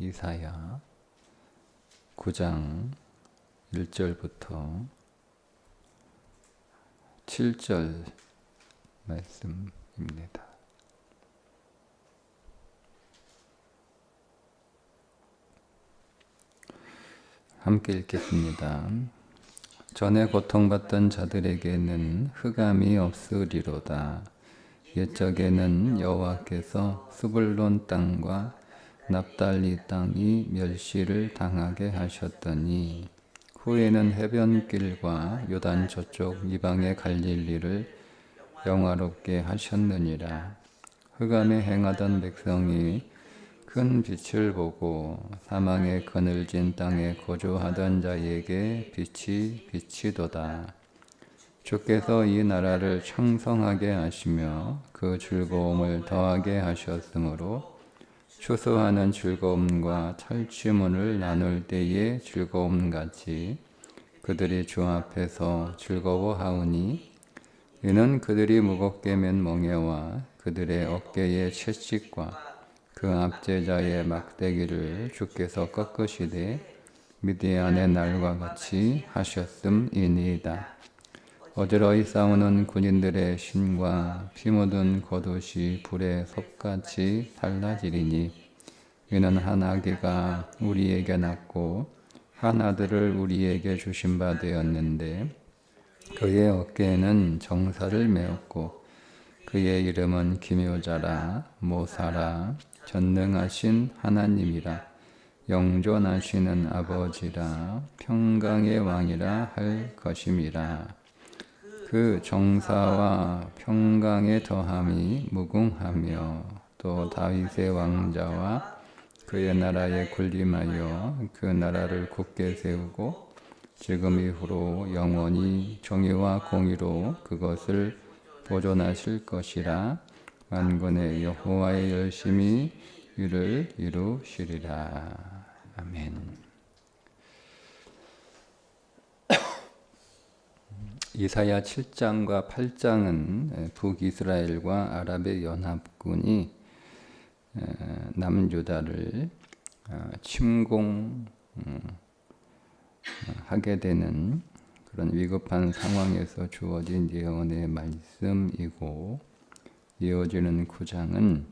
이사야 9장 1절부터 7절 말씀입니다. 함께 읽겠습니다. 전에 고통받던 자들에게는 흑암이 없으리로다. 옛적에는 여호와께서 스불론 땅과 납달리 땅이 멸시를 당하게 하셨더니 후에는 해변길과 요단 저쪽 이방의 갈릴리를 영화롭게 하셨느니라. 흑암에 행하던 백성이 큰 빛을 보고 사망의 그늘진 땅에 거주하던 자에게 빛이 비치도다. 주께서 이 나라를 창성하게 하시며 그 즐거움을 더하게 하셨으므로 추수하는 즐거움과 철취문을 나눌 때의 즐거움 같이 그들이 주 앞에서 즐거워하오니 이는 그들이 무겁게 맨 멍에와 그들의 어깨의 채찍과 그 압제자의 막대기를 주께서 꺾으시되 미디안의 날과 같이 하셨음이니이다. 어지러이 싸우는 군인들의 신과 피 묻은 겉옷이 불의 섭같이 달라지리니 이는 한 아기가 우리에게 낳고 한 아들을 우리에게 주신 바 되었는데 그의 어깨에는 정사를 메었고 그의 이름은 기묘자라 모사라 전능하신 하나님이라 영존하시는 아버지라 평강의 왕이라 할 것임이라 그 정사와 평강의 더함이 무궁하며 또 다윗의 왕자와 그의 나라에 군림하여 그 나라를 굳게 세우고 지금 이후로 영원히 정의와 공의로 그것을 보존하실 것이라 만군의 여호와의 열심히 이를 이루시리라 아멘. 이사야 7장과 8장은 북이스라엘과 아랍의 연합군이 남유다를 어, 침공하게 되는 그런 위급한 상황에서 주어진 예언의 말씀이고 이어지는 9장은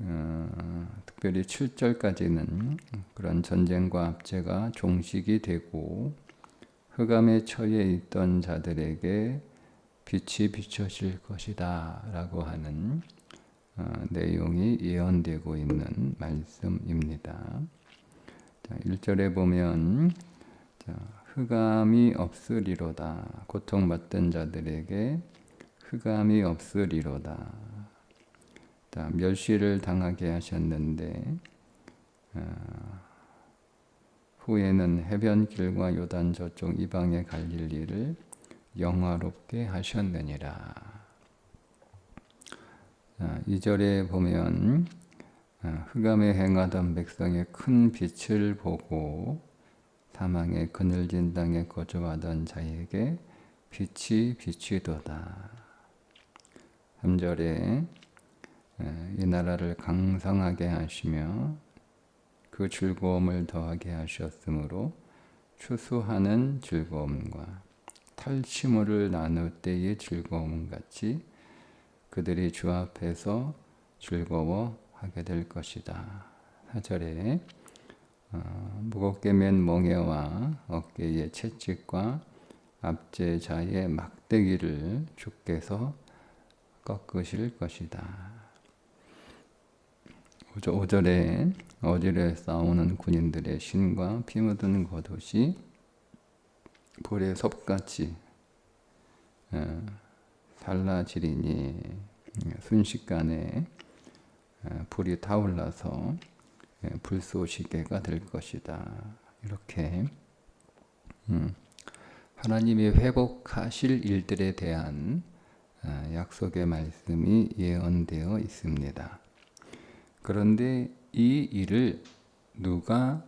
어, 특별히 7절까지는 그런 전쟁과 압제가 종식이 되고 흑암에 처해 있던 자들에게 빛이 비춰질 것이다 라고 하는 어, 내용이 예언되고 있는 말씀입니다. 자, 1절에 보면 자, 흑암이 없으리로다. 고통받던 자들에게 흑암이 없으리로다. 자, 멸시를 당하게 하셨는데 어, 후에는 해변길과 요단 저쪽 이방의 갈릴리를 영화롭게 하셨느니라. 2절에 보면 아, 흑암에 행하던 백성의 큰 빛을 보고 사망의 그늘진 땅에 거주하던 자에게 빛이 비치도다. 3절에 이 나라를 강성하게 하시며 그 즐거움을 더하게 하셨으므로 추수하는 즐거움과 탈취물을 나눌 때의 즐거움 같이 그들이 주 앞에서 즐거워하게 될 것이다. 4절에 어, 무겁게 맨 멍에와 어깨의 채찍과 압제자의 막대기를 주께서 꺾으실 것이다. 5절에 어지러 싸우는 군인들의 신과 피 묻은 겉옷이 불의 섭같이 어, 살라지리니 순식간에 어, 불이 타올라서 예, 불쏘시개가 될 것이다. 이렇게 음, 하나님이 회복하실 일들에 대한 어, 약속의 말씀이 예언되어 있습니다. 그런데 이 일을 누가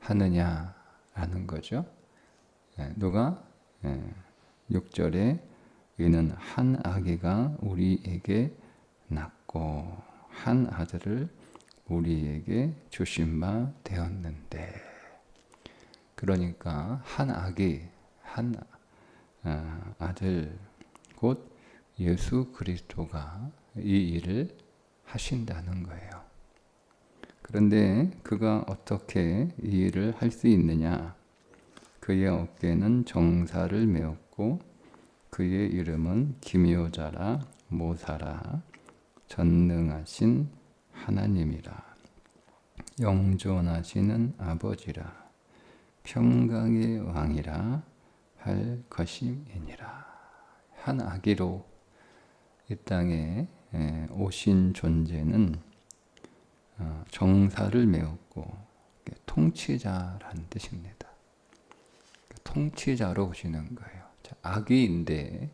하느냐라는 거죠. 예, 누가 6절에 예, 이는 한 아기가 우리에게 낳고 한 아들을 우리에게 주신 바 되었는데 그러니까 한 아기 한 아, 아들 곧 예수 그리스도가 이 일을 하신다는 거예요. 그런데 그가 어떻게 이 일을 할 수 있느냐? 그의 어깨는 정사를 메었고 그의 이름은 기묘자라 모사라 전능하신 하나님이라 영존하시는 아버지라 평강의 왕이라 할 것임이니라 한 아기로 이 땅에 에, 오신 존재는 어, 정사를 메웠고 통치자라는 뜻입니다. 통치자로 오시는 거예요. 자, 아기인데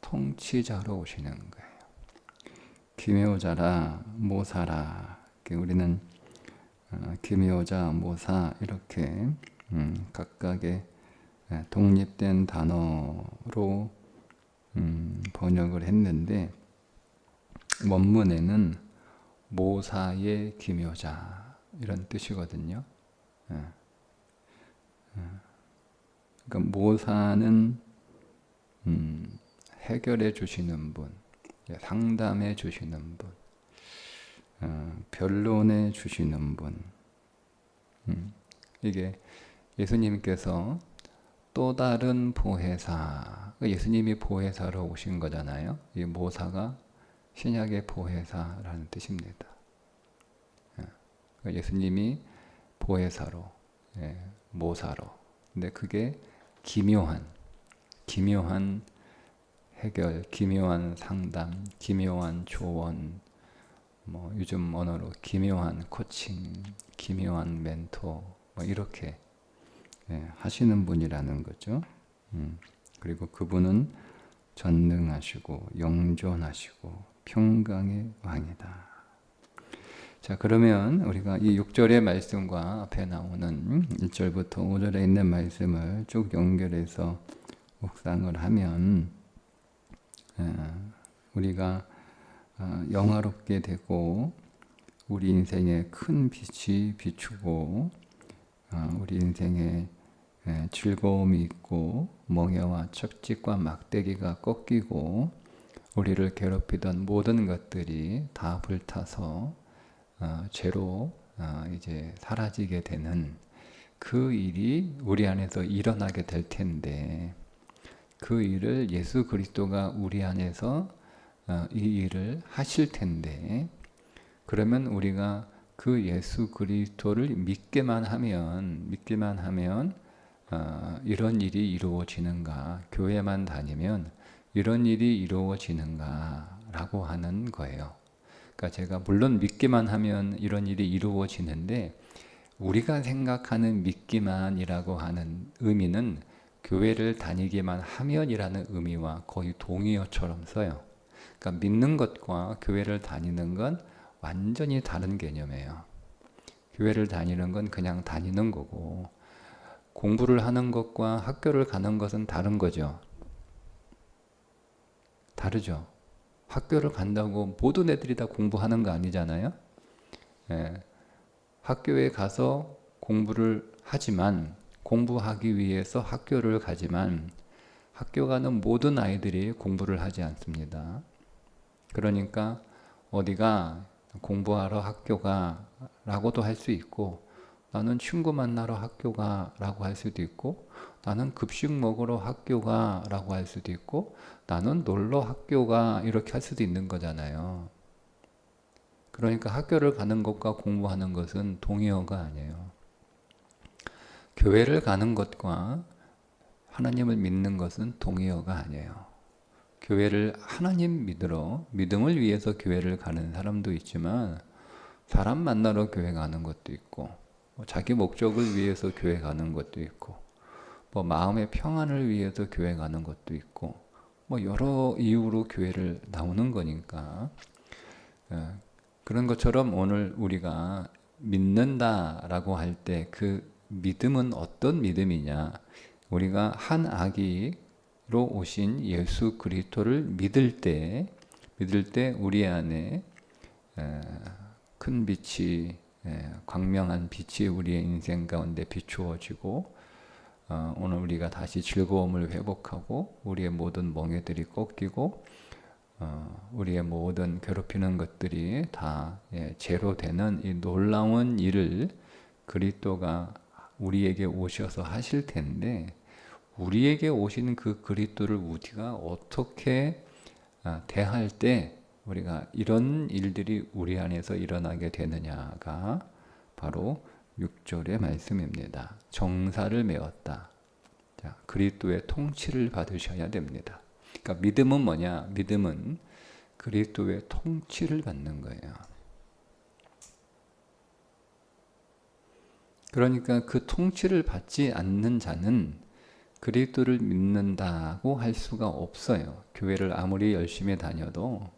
통치자로 오시는 거예요. 기묘자라 모사라 우리는 어, 기묘자 모사 이렇게 음, 각각의 예, 독립된 단어로 음, 번역을 했는데 원문에는 모사의 기묘자 이런 뜻이거든요. 예. 예. 그러니까 모사는 음, 해결해 주시는 분, 예, 상담해 주시는 분, 어, 변론해 주시는 분. 음, 이게 예수님께서 또 다른 보혜사, 예수님이 보혜사로 오신 거잖아요. 이 모사가 신약의 보혜사라는 뜻입니다. 예, 그러니까 예수님이 보혜사로, 예, 모사로. 근데 그게 기묘한, 기묘한 해결, 기묘한 상담, 기묘한 조언, 뭐 요즘 언어로 기묘한 코칭, 기묘한 멘토, 뭐 이렇게 예, 하시는 분이라는 거죠. 음, 그리고 그분은 전능하시고 영존하시고 평강의 왕이다. 자, 그러면 우리가 이 6절의 말씀과 앞에 나오는 1절부터 5절에 있는 말씀을 쭉 연결해서 묵상을 하면 어, 우리가 어, 영화롭게 되고 우리 인생에 큰 빛이 비추고 어, 우리 인생에 예, 즐거움이 있고 멍해와 척짓과 막대기가 꺾이고 우리를 괴롭히던 모든 것들이 다 불타서 어, 죄로 어, 이제 사라지게 되는 그 일이 우리 안에서 일어나게 될 텐데 그 일을 예수 그리스도가 우리 안에서 어, 이 일을 하실 텐데 그러면 우리가 그 예수 그리스도를 믿게만 하면 믿기만 하면 어, 이런 일이 이루어지는가? 교회만 다니면 이런 일이 이루어지는가라고 하는 거예요. 그러니까 제가 물론 믿기만 하면 이런 일이 이루어지는데 우리가 생각하는 믿기만이라고 하는 의미는 교회를 다니기만 하면이라는 의미와 거의 동의어처럼 써요. 그러니까 믿는 것과 교회를 다니는 건 완전히 다른 개념이에요. 교회를 다니는 건 그냥 다니는 거고 공부를 하는 것과 학교를 가는 것은 다른 거죠. 다르죠. 학교를 간다고 모든 애들이 다 공부하는 거 아니잖아요. 예. 학교에 가서 공부를 하지만 공부하기 위해서 학교를 가지만 학교 가는 모든 아이들이 공부를 하지 않습니다. 그러니까 어디가 공부하러 학교가 라고도 할 수 있고 나는 친구 만나러 학교가 라고 할 수도 있고 나는 급식 먹으러 학교가 라고 할 수도 있고 나는 놀러 학교가 이렇게 할 수도 있는 거잖아요. 그러니까 학교를 가는 것과 공부하는 것은 동의어가 아니에요. 교회를 가는 것과 하나님을 믿는 것은 동의어가 아니에요. 교회를 하나님 믿으러 믿음을 위해서 교회를 가는 사람도 있지만 사람 만나러 교회 가는 것도 있고 뭐 자기 목적을 위해서 교회 가는 것도 있고 뭐 마음의 평안을 위해서 교회 가는 것도 있고 뭐 여러 이유로 교회를 나오는 거니까. 예, 그런 것처럼 오늘 우리가 믿는다라고 할 때 그 믿음은 어떤 믿음이냐? 우리가 한 아기로 오신 예수 그리스도를 믿을 때 믿을 때 우리 안에 큰 빛이 예, 광명한 빛이 우리의 인생 가운데 비추어지고 어, 오늘 우리가 다시 즐거움을 회복하고 우리의 모든 멍에들이 꺾이고 어, 우리의 모든 괴롭히는 것들이 다 예, 제로되는 이 놀라운 일을 그리스도가 우리에게 오셔서 하실 텐데 우리에게 오신 그 그리스도를 우리가 어떻게 아, 대할 때 우리가 이런 일들이 우리 안에서 일어나게 되느냐가 바로 6절의 말씀입니다. 정사를 메웠다. 자, 그리스도의 통치를 받으셔야 됩니다. 그러니까 믿음은 뭐냐? 믿음은 그리스도의 통치를 받는 거예요. 그러니까 그 통치를 받지 않는 자는 그리스도를 믿는다고 할 수가 없어요. 교회를 아무리 열심히 다녀도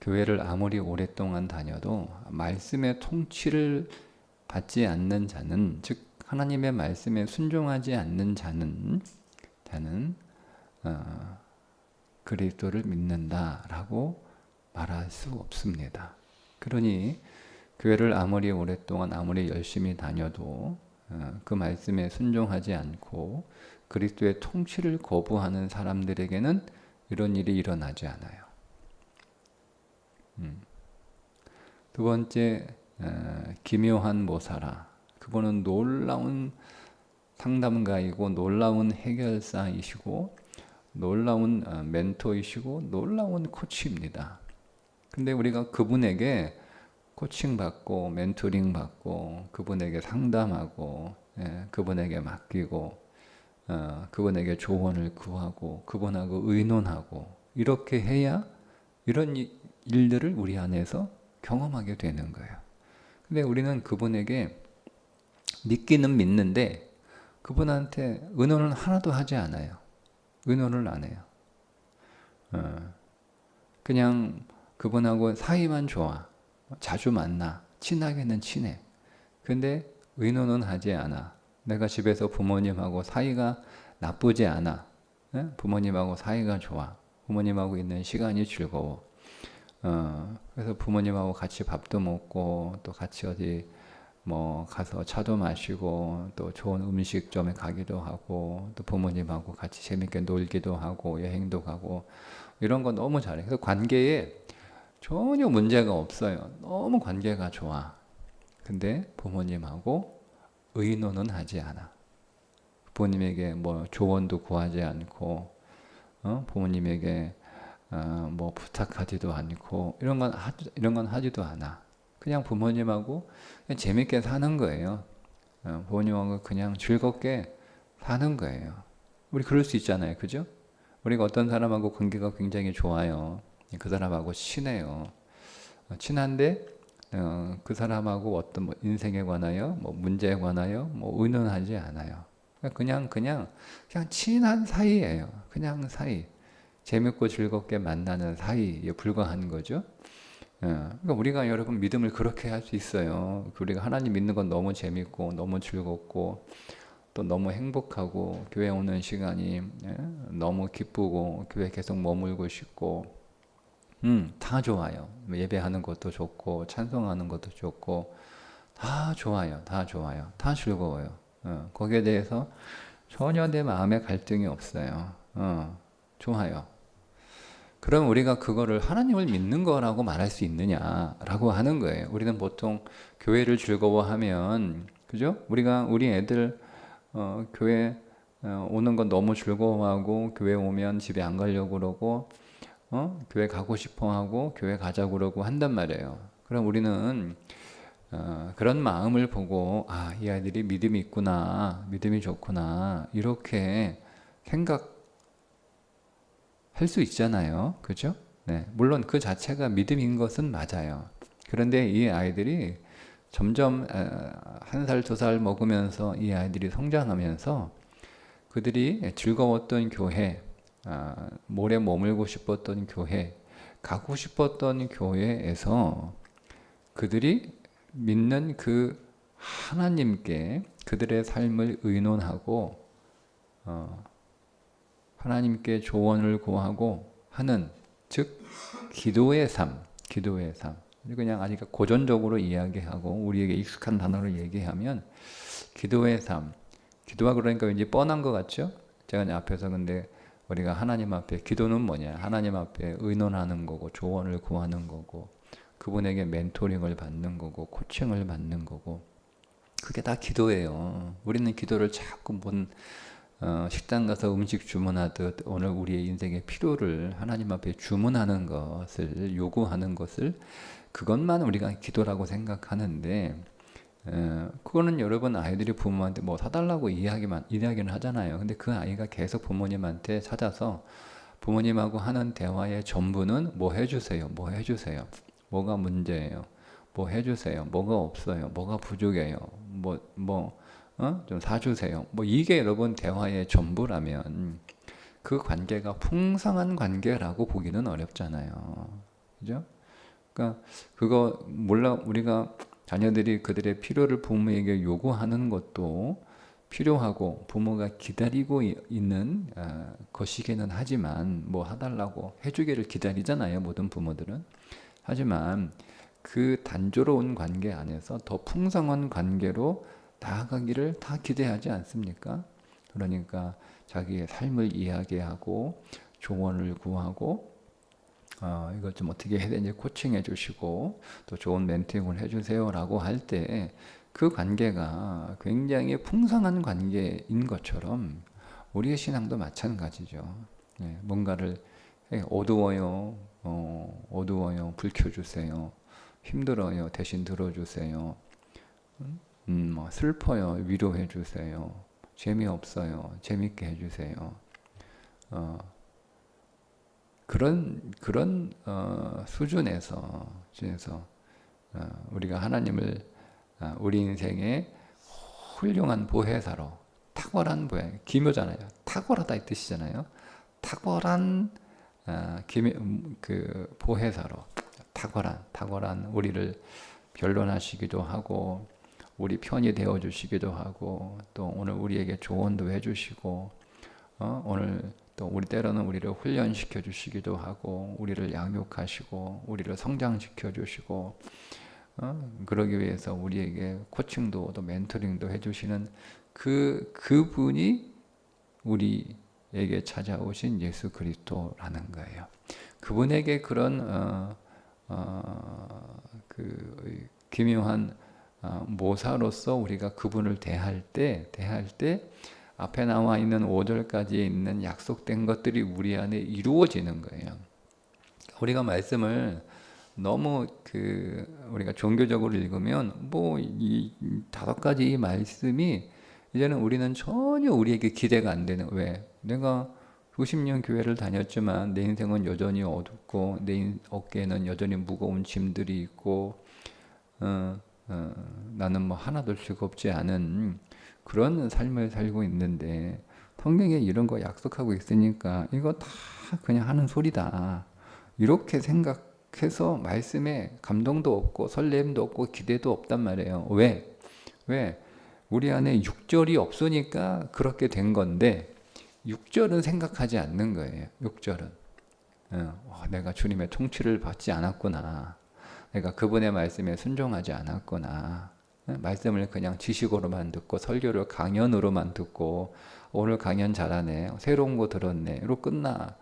교회를 아무리 오랫동안 다녀도 말씀의 통치를 받지 않는 자는 즉 하나님의 말씀에 순종하지 않는 자는 자는 어, 그리스도를 믿는다라고 말할 수 없습니다. 그러니 교회를 아무리 오랫동안 아무리 열심히 다녀도 어, 그 말씀에 순종하지 않고 그리스도의 통치를 거부하는 사람들에게는 이런 일이 일어나지 않아요. 음. 두 번째 어, 기묘한 모사라 그분은 놀라운 상담가이고 놀라운 해결사이시고 놀라운 어, 멘토이시고 놀라운 코치입니다. 근데 우리가 그분에게 코칭 받고 멘토링 받고 그분에게 상담하고 예, 그분에게 맡기고 어, 그분에게 조언을 구하고 그분하고 의논하고 이렇게 해야 이런 이- 일들을 우리 안에서 경험하게 되는 거예요. 근데 우리는 그분에게 믿기는 믿는데 그분한테 의논을 하나도 하지 않아요. 의논을 안 해요. 어, 그냥 그분하고 사이만 좋아. 자주 만나. 친하게는 친해. 근데 의논은 하지 않아. 내가 집에서 부모님하고 사이가 나쁘지 않아. 예? 부모님하고 사이가 좋아. 부모님하고 있는 시간이 즐거워. 어, 그래서 부모님하고 같이 밥도 먹고 또 같이 어디 뭐 가서 차도 마시고 또 좋은 음식점에 가기도 하고 또 부모님하고 같이 재밌게 놀기도 하고 여행도 가고 이런 거 너무 잘해. 그래서 관계에 전혀 문제가 없어요. 너무 관계가 좋아. 근데 부모님하고 의논은 하지 않아. 부모님에게 뭐 조언도 구하지 않고 어? 부모님에게 어, 뭐 부탁하지도 않고 이런 건 하, 이런 건 하지도 않아. 그냥 부모님하고 그냥 재밌게 사는 거예요. 어, 부모님하고 그냥 즐겁게 사는 거예요. 우리 그럴 수 있잖아요, 그죠? 우리가 어떤 사람하고 관계가 굉장히 좋아요. 그 사람하고 친해요. 어, 친한데 어, 그 사람하고 어떤 뭐 인생에 관하여 뭐 문제에 관하여 뭐 의논하지 않아요. 그냥 그냥 그냥 친한 사이예요. 그냥 사이. 재밌고 즐겁게 만나는 사이에 불과한 거죠. 예, 그러니까 우리가 여러분 믿음을 그렇게 할 수 있어요. 우리가 하나님 믿는 건 너무 재밌고 너무 즐겁고 또 너무 행복하고 교회 오는 시간이 예, 너무 기쁘고 교회 계속 머물고 싶고 음, 다 좋아요. 예배하는 것도 좋고 찬송하는 것도 좋고 다 좋아요. 다 좋아요. 다 즐거워요. 어, 거기에 대해서 전혀 내 마음에 갈등이 없어요. 어, 좋아요. 그럼 우리가 그거를 하나님을 믿는 거라고 말할 수 있느냐라고 하는 거예요. 우리는 보통 교회를 즐거워하면 그죠? 우리가 우리 애들 어, 교회 어, 오는 건 너무 즐거워하고 교회 오면 집에 안 가려고 그러고 어? 교회 가고 싶어 하고 교회 가자고 그러고 한단 말이에요. 그럼 우리는 어, 그런 마음을 보고 아, 이 아이들이 믿음이 있구나. 믿음이 좋구나. 이렇게 생각 할 수 있잖아요. 그죠? 네. 물론 그 자체가 믿음인 것은 맞아요. 그런데 이 아이들이 점점 한 살, 두 살 먹으면서 이 아이들이 성장하면서 그들이 즐거웠던 교회, 아, 모래 머물고 싶었던 교회, 가고 싶었던 교회에서 그들이 믿는 그 하나님께 그들의 삶을 의논하고 어, 하나님께 조언을 구하고 하는 즉 기도의 삶, 기도의 삶. 그냥 아직 고전적으로 이야기하고 우리에게 익숙한 단어로 얘기하면 기도의 삶. 기도가 그러니까 왠지 뻔한 것 같죠? 제가 이제 앞에서 근데 우리가 하나님 앞에 기도는 뭐냐? 하나님 앞에 의논하는 거고 조언을 구하는 거고 그분에게 멘토링을 받는 거고 코칭을 받는 거고 그게 다 기도예요. 우리는 기도를 자꾸 뭔 어, 식당 가서 음식 주문하듯 오늘 우리의 인생의 필요를 하나님 앞에 주문하는 것을 요구하는 것을 그것만 우리가 기도라고 생각하는데 어, 그거는 여러분 아이들이 부모한테 뭐 사달라고 이야기만 이야기는 하잖아요. 근데 그 아이가 계속 부모님한테 찾아서 부모님하고 하는 대화의 전부는 뭐 해주세요, 뭐 해주세요, 뭐가 문제예요, 뭐 해주세요, 뭐가 없어요, 뭐가 부족해요, 뭐 뭐 어? 좀 사주세요. 뭐 이게 여러분 대화의 전부라면 그 관계가 풍성한 관계라고 보기는 어렵잖아요. 그죠? 그러니까 그거 몰라 우리가 자녀들이 그들의 필요를 부모에게 요구하는 것도 필요하고 부모가 기다리고 이- 있는 어, 것이기는 하지만 뭐 해달라고 해주기를 기다리잖아요 모든 부모들은 하지만 그 단조로운 관계 안에서 더 풍성한 관계로 나아가기를 다 기대하지 않습니까? 그러니까 자기의 삶을 이야기하고 조언을 구하고 어, 이것 좀 어떻게 해야 되는지 코칭해 주시고 또 좋은 멘토링을 해 주세요라고 할 때 그 관계가 굉장히 풍성한 관계인 것처럼 우리의 신앙도 마찬가지죠. 예, 뭔가를 해, 어두워요, 어, 어두워요, 불 켜주세요. 힘들어요, 대신 들어주세요. 음, 뭐 슬퍼요, 위로해 주세요. 재미없어요, 재밌게 해 주세요. 어, 그런 그런 어, 수준에서 수준에서 어, 우리가 하나님을 어, 우리 인생의 훌륭한 보혜사로 탁월한 보혜 기묘잖아요. 탁월하다 이 뜻이잖아요. 탁월한 어, 기묘 음, 그 보혜사로 탁월한 탁월한 우리를 변론하시기도 하고 우리 편이 되어 주시기도 하고 또 오늘 우리에게 조언도 해 주시고 어, 오늘 또 우리 때로는 우리를 훈련시켜 주시기도 하고 우리를 양육하시고 우리를 성장시켜 주시고 어, 그러기 위해서 우리에게 코칭도 또 멘토링도 해 주시는 그 그분이 우리에게 찾아오신 예수 그리스도라는 거예요. 그분에게 그런 어, 어, 그 기묘한 어, 모사로서 우리가 그분을 대할 때 대할 때 앞에 나와 있는 5절까지 있는 약속된 것들이 우리 안에 이루어지는 거예요. 우리가 말씀을 너무 그 우리가 종교적으로 읽으면 뭐 이 다섯 가지 이 말씀이 이제는 우리는 전혀 우리에게 기대가 안 되는 왜 내가 수십 년 교회를 다녔지만 내 인생은 여전히 어둡고 내 인- 어깨에는 여전히 무거운 짐들이 있고 어, 어, 나는 뭐 하나도 즐겁지 않은 그런 삶을 살고 있는데 성경에 이런 거 약속하고 있으니까 이거 다 그냥 하는 소리다 이렇게 생각해서 말씀에 감동도 없고 설렘도 없고 기대도 없단 말이에요 왜? 왜? 우리 안에 6절이 없으니까 그렇게 된 건데 6절은 생각하지 않는 거예요 6절은 어, 와, 내가 주님의 통치를 받지 않았구나 내가 그분의 말씀에 순종하지 않았구나. 예, 말씀을 그냥 지식으로만 듣고 설교를 강연으로만 듣고 오늘 강연 잘하네. 새로운 거 들었네.로 끝나는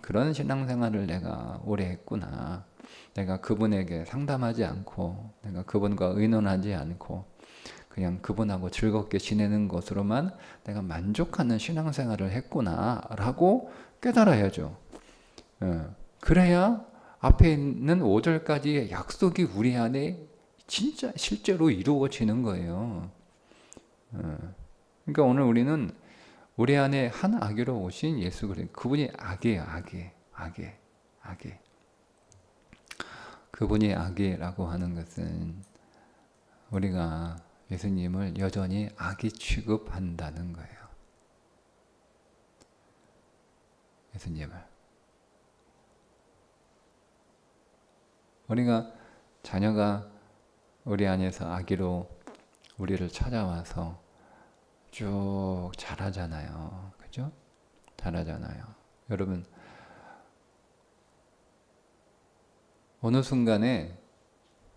그런 신앙생활을 내가 오래 했구나. 내가 그분에게 상담하지 않고 내가 그분과 의논하지 않고 그냥 그분하고 즐겁게 지내는 것으로만 내가 만족하는 신앙생활을 했구나라고 깨달아야죠. 예, 그래야 앞에 있는 5절까지의 약속이 우리 안에 진짜 실제로 이루어지는 거예요. 어, 그러니까 오늘 우리는 우리 안에 한 아기로 오신 예수 그리스도 그분이 아기예요, 아기, 아기, 아기. 그분이 아기라고 하는 것은 우리가 예수님을 여전히 아기 취급한다는 거예요. 예수님을. 우리가 자녀가 우리 안에서 아기로 우리를 찾아와서 쭉 자라잖아요. 그죠? 자라잖아요. 여러분, 어느 순간에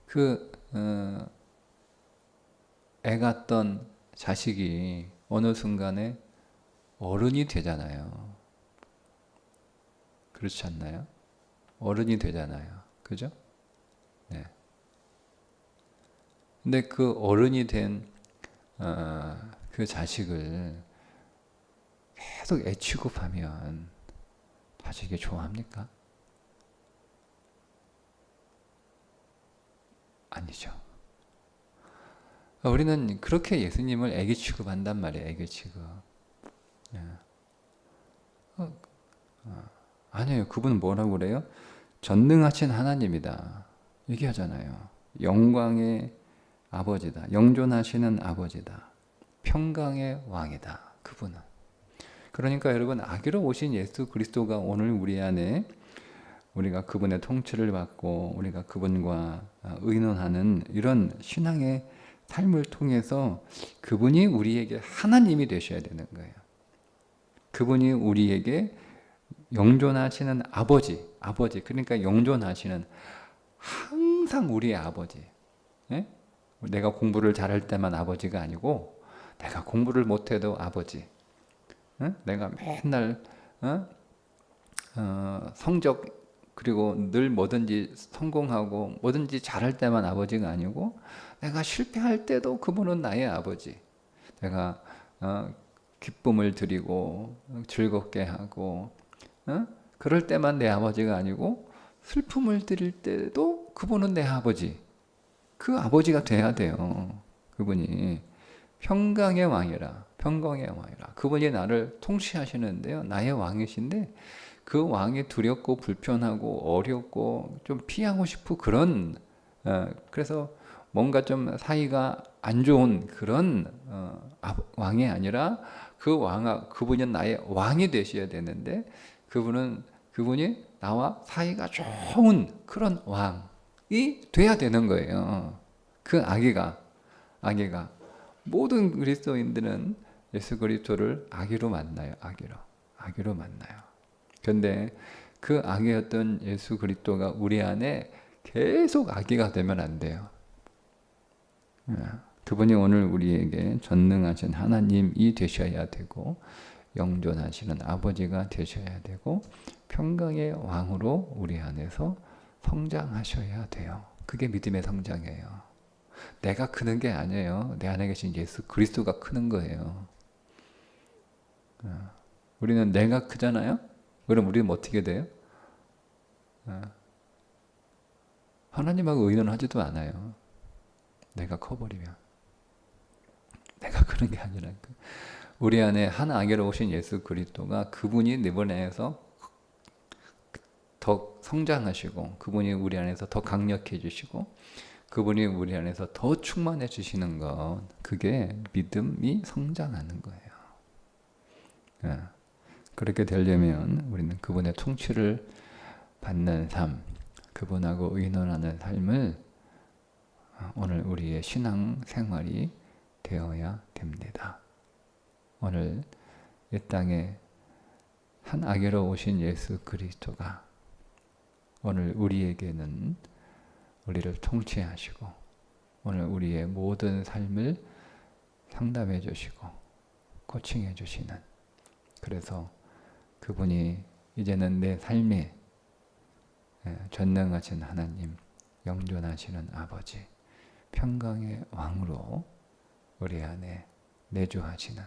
그 어, 애 같던 자식이 어느 순간에 어른이 되잖아요. 그렇지 않나요? 어른이 되잖아요. 그죠? 네. 근데 그 어른이 된, 어, 그 자식을 계속 애 취급하면 자식이 좋아합니까? 아니죠. 우리는 그렇게 예수님을 애기 취급한단 말이에요. 애기 취급. 예. 어, 어, 아니에요. 그분은 뭐라고 그래요? 전능하신 하나님이다. 얘기하잖아요. 영광의 아버지다. 영존하시는 아버지다. 평강의 왕이다. 그분은. 그러니까 여러분 아기로 오신 예수 그리스도가 오늘 우리 안에 우리가 그분의 통치를 받고 우리가 그분과 의논하는 이런 신앙의 삶을 통해서 그분이 우리에게 하나님이 되셔야 되는 거예요. 그분이 우리에게 영존하시는 아버지, 아버지, 그러니까 영존하시는 항상 우리의 아버지. 예? 내가 공부를 잘할 때만 아버지가 아니고 내가 공부를 못해도 아버지. 예? 내가 맨날 어? 어, 성적 그리고 늘 뭐든지 성공하고 뭐든지 잘할 때만 아버지가 아니고 내가 실패할 때도 그분은 나의 아버지. 내가 어, 기쁨을 드리고 즐겁게 하고 어? 그럴 때만 내 아버지가 아니고 슬픔을 드릴 때도 그분은 내 아버지. 그 아버지가 돼야 돼요. 그분이 평강의 왕이라 평강의 왕이라 그분이 나를 통치하시는데요. 나의 왕이신데 그 왕이 두렵고 불편하고 어렵고 좀 피하고 싶고 그런 어, 그래서 뭔가 좀 사이가 안 좋은 그런 어, 왕이 아니라 그 왕아 그분이 나의 왕이 되셔야 되는데 그분은 그분이 나와 사이가 좋은 그런 왕 이 돼야 되는 거예요. 그 아기가 아기가 모든 그리스도인들은 예수 그리스도를 아기로 만나요. 아기로 아기로 만나요. 근데 그 아기였던 예수 그리스도가 우리 안에 계속 아기가 되면 안 돼요. 예. 그분이 오늘 우리에게 전능하신 하나님이 되셔야 되고 영존하시는 아버지가 되셔야 되고 평강의 왕으로 우리 안에서 성장하셔야 돼요. 그게 믿음의 성장이에요. 내가 크는 게 아니에요. 내 안에 계신 예수 그리스도가 크는 거예요. 예. 우리는 내가 크잖아요. 그럼 우리는 어떻게 돼요? 어. 하나님하고 의논하지도 않아요. 내가 커버리면. 내가 그런 게 아니라 우리 안에 한 아기로 오신 예수 그리스도가 그분이 내 안에서 더 성장하시고 그분이 우리 안에서 더 강력해지시고 그분이 우리 안에서 더 충만해 주시는 것 그게 믿음이 성장하는 거예요. 예. 그렇게 되려면 우리는 그분의 통치를 받는 삶, 그분하고 의논하는 삶을 오늘 우리의 신앙 생활이 되어야 됩니다. 오늘 이 땅에 한 아기로 오신 예수 그리스도가 오늘 우리에게는 우리를 통치하시고 오늘 우리의 모든 삶을 상담해 주시고 코칭해 주시는 그래서 그분이 이제는 내 삶에 예, 전능하신 하나님, 영존하시는 아버지, 평강의 왕으로 우리 안에 내주하시는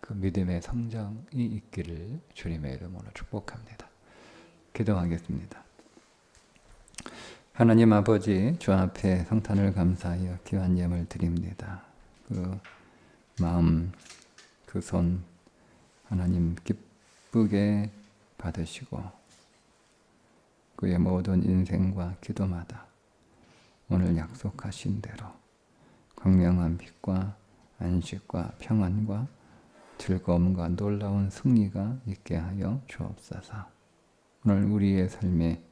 그 믿음의 성장이 있기를 주님의 이름으로 축복합니다. 기도하겠습니다. 하나님 아버지 주 앞에 성탄을 감사하여 귀한 예물 드립니다. 그 마음, 그 손 하나님 기쁘게 받으시고 그의 모든 인생과 기도마다 오늘 약속하신 대로 광명한 빛과 안식과 평안과 즐거움과 놀라운 승리가 있게 하여 주옵소서. 오늘 우리의 삶에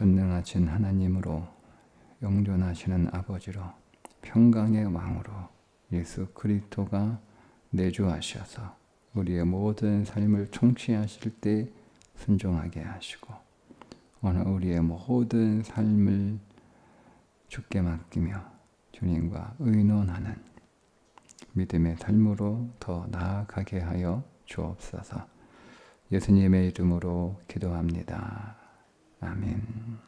전능하신 하나님으로 영존하시는 아버지로 평강의 왕으로 예수 그리스도가 내주하셔서 우리의 모든 삶을 통치하실 때 순종하게 하시고 오늘 우리의 모든 삶을 죽게 맡기며 주님과 의논하는 믿음의 삶으로 더 나아가게 하여 주옵소서. 예수님의 이름으로 기도합니다. 아멘.